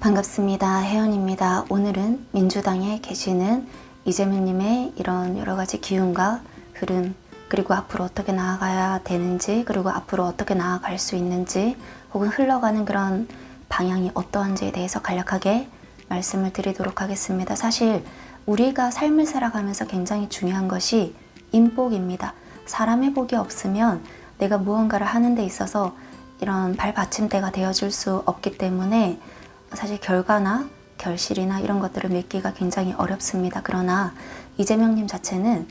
반갑습니다. 혜연입니다. 오늘은 민주당에 계시는 이재명님의 이런 여러 가지 기운과 흐름, 그리고 앞으로 어떻게 나아가야 되는지, 그리고 앞으로 어떻게 나아갈 수 있는지, 혹은 흘러가는 그런 방향이 어떠한지에 대해서 간략하게 말씀을 드리도록 하겠습니다. 사실 우리가 삶을 살아가면서 굉장히 중요한 것이 인복입니다. 사람의 복이 없으면 내가 무언가를 하는 데 있어서 이런 발받침대가 되어줄 수 없기 때문에 사실 결과나 결실이나 이런 것들을 맺기가 굉장히 어렵습니다. 그러나 이재명님 자체는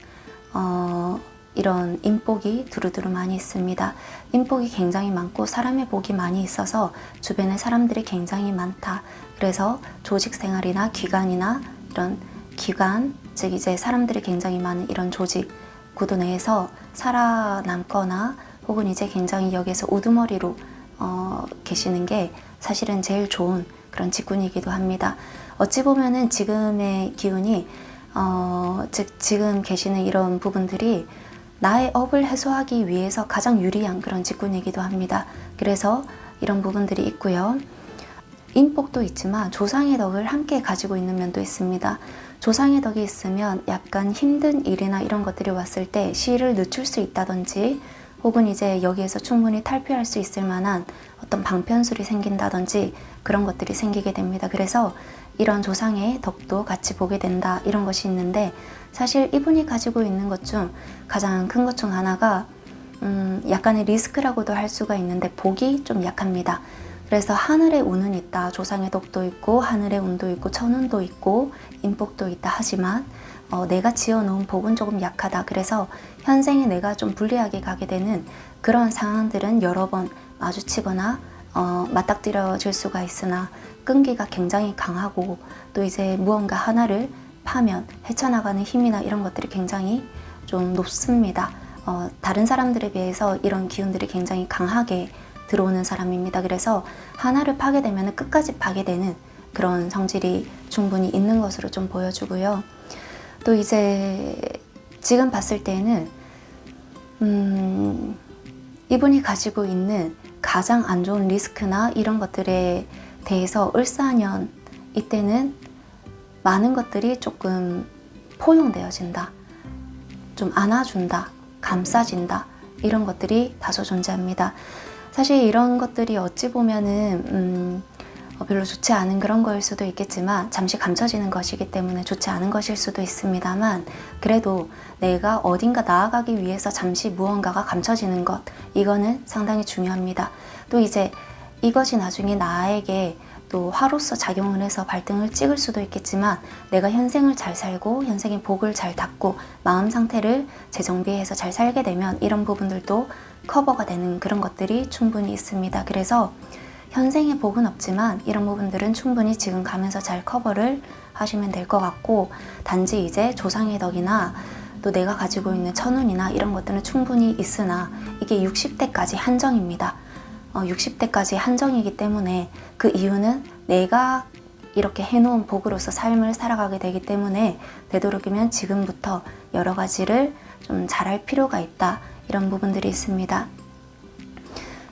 어, 이런 인복이 두루두루 많이 있습니다. 인복이 굉장히 많고 사람의 복이 많이 있어서 주변에 사람들이 굉장히 많다. 그래서 조직 생활이나 기관이나 이런 기관, 즉 이제 사람들이 굉장히 많은 이런 조직 구도 내에서 살아남거나 혹은 이제 굉장히 여기에서 우두머리로 어, 계시는 게 사실은 제일 좋은 그런 직군이기도 합니다. 어찌 보면은 지금의 기운이 어, 즉 지금 계시는 이런 부분들이 나의 업을 해소하기 위해서 가장 유리한 그런 직군이기도 합니다. 그래서 이런 부분들이 있고요. 인복도 있지만 조상의 덕을 함께 가지고 있는 면도 있습니다. 조상의 덕이 있으면 약간 힘든 일이나 이런 것들이 왔을 때 시를 늦출 수 있다든지 혹은 이제 여기에서 충분히 탈피할 수 있을 만한 어떤 방편술이 생긴다든지 그런 것들이 생기게 됩니다. 그래서 이런 조상의 덕도 같이 보게 된다 이런 것이 있는데 사실 이분이 가지고 있는 것 중 가장 큰 것 중 하나가 음, 약간의 리스크라고도 할 수가 있는데 복이 좀 약합니다. 그래서 하늘의 운은 있다. 조상의 덕도 있고 하늘의 운도 있고 천운도 있고 인복도 있다 하지만 어, 내가 지어놓은 복은 조금 약하다. 그래서 현생에 내가 좀 불리하게 가게 되는 그런 상황들은 여러 번 마주치거나 어, 맞닥뜨려질 수가 있으나 끈기가 굉장히 강하고 또 이제 무언가 하나를 파면 헤쳐나가는 힘이나 이런 것들이 굉장히 좀 높습니다. 어, 다른 사람들에 비해서 이런 기운들이 굉장히 강하게 들어오는 사람입니다. 그래서 하나를 파게 되면 끝까지 파게 되는 그런 성질이 충분히 있는 것으로 좀 보여주고요. 또 이제 지금 봤을 때는 음, 이분이 가지고 있는 가장 안 좋은 리스크나 이런 것들에 대해서 을사년 이때는 많은 것들이 조금 포용되어진다. 좀 안아준다. 감싸진다. 이런 것들이 다소 존재합니다. 사실 이런 것들이 어찌 보면은 음, 어, 별로 좋지 않은 그런 거일 수도 있겠지만 잠시 감춰지는 것이기 때문에 좋지 않은 것일 수도 있습니다만 그래도 내가 어딘가 나아가기 위해서 잠시 무언가가 감춰지는 것 이거는 상당히 중요합니다. 또 이제 이것이 나중에 나에게 또 화로서 작용을 해서 발등을 찍을 수도 있겠지만 내가 현생을 잘 살고 현생의 복을 잘 닦고 마음 상태를 재정비해서 잘 살게 되면 이런 부분들도 커버가 되는 그런 것들이 충분히 있습니다. 그래서 현생의 복은 없지만 이런 부분들은 충분히 지금 가면서 잘 커버를 하시면 될 것 같고 단지 이제 조상의 덕이나 또 내가 가지고 있는 천운이나 이런 것들은 충분히 있으나 이게 60대까지 한정입니다. 어, 60대까지 한정이기 때문에 그 이유는 내가 이렇게 해놓은 복으로서 삶을 살아가게 되기 때문에 되도록이면 지금부터 여러 가지를 좀 잘할 필요가 있다. 이런 부분들이 있습니다.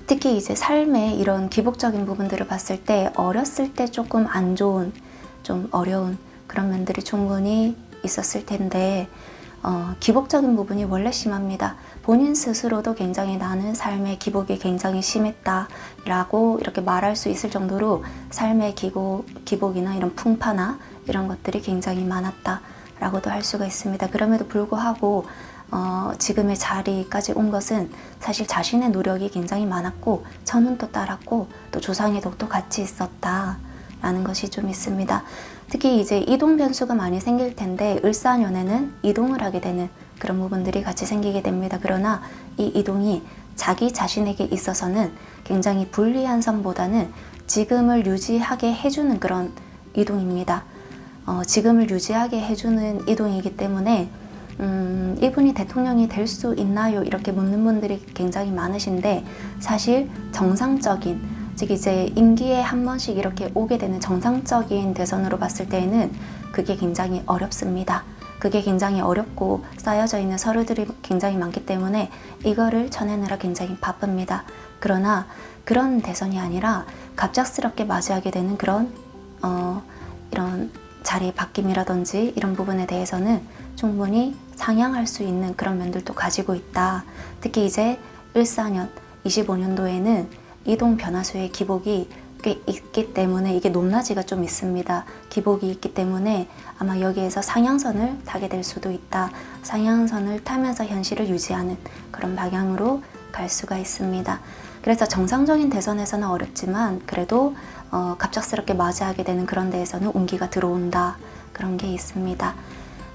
특히 이제 삶의 이런 기복적인 부분들을 봤을 때 어렸을 때 조금 안 좋은, 좀 어려운 그런 면들이 충분히 있었을 텐데, 어, 기복적인 부분이 원래 심합니다. 본인 스스로도 굉장히 나는 삶의 기복이 굉장히 심했다 라고 이렇게 말할 수 있을 정도로 삶의 기고, 기복이나 이런 풍파나 이런 것들이 굉장히 많았다 라고도 할 수가 있습니다. 그럼에도 불구하고 어, 지금의 자리까지 온 것은 사실 자신의 노력이 굉장히 많았고 천운도 따랐고 또 조상의 덕도 같이 있었다라는 것이 좀 있습니다. 특히 이제 이동 변수가 많이 생길 텐데 을사년에는 이동을 하게 되는 그런 부분들이 같이 생기게 됩니다. 그러나 이 이동이 자기 자신에게 있어서는 굉장히 불리한 선보다는 지금을 유지하게 해주는 그런 이동입니다. 어, 지금을 유지하게 해주는 이동이기 때문에 음, 이분이 대통령이 될 수 있나요? 이렇게 묻는 분들이 굉장히 많으신데 사실 정상적인 즉 이제 임기에 한 번씩 이렇게 오게 되는 정상적인 대선으로 봤을 때에는 그게 굉장히 어렵습니다. 그게 굉장히 어렵고 쌓여져 있는 서류들이 굉장히 많기 때문에 이거를 쳐내느라 굉장히 바쁩니다. 그러나 그런 대선이 아니라 갑작스럽게 맞이하게 되는 그런 어, 이런 자리 바뀜이라든지 이런 부분에 대해서는 충분히 상향할 수 있는 그런 면들도 가지고 있다. 특히 이제 14년, 25년도에는 이동 변화수의 기복이 꽤 있기 때문에 이게 높낮이가 좀 있습니다. 기복이 있기 때문에 아마 여기에서 상향선을 타게 될 수도 있다. 상향선을 타면서 현실을 유지하는 그런 방향으로 갈 수가 있습니다. 그래서 정상적인 대선에서는 어렵지만 그래도 어, 갑작스럽게 맞이하게 되는 그런 데에서는 운기가 들어온다. 그런 게 있습니다.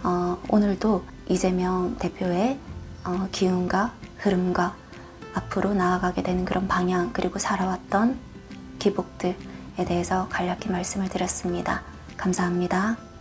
어, 오늘도 이재명 대표의 어, 기운과 흐름과 앞으로 나아가게 되는 그런 방향 그리고 살아왔던 기복들에 대해서 간략히 말씀을 드렸습니다. 감사합니다.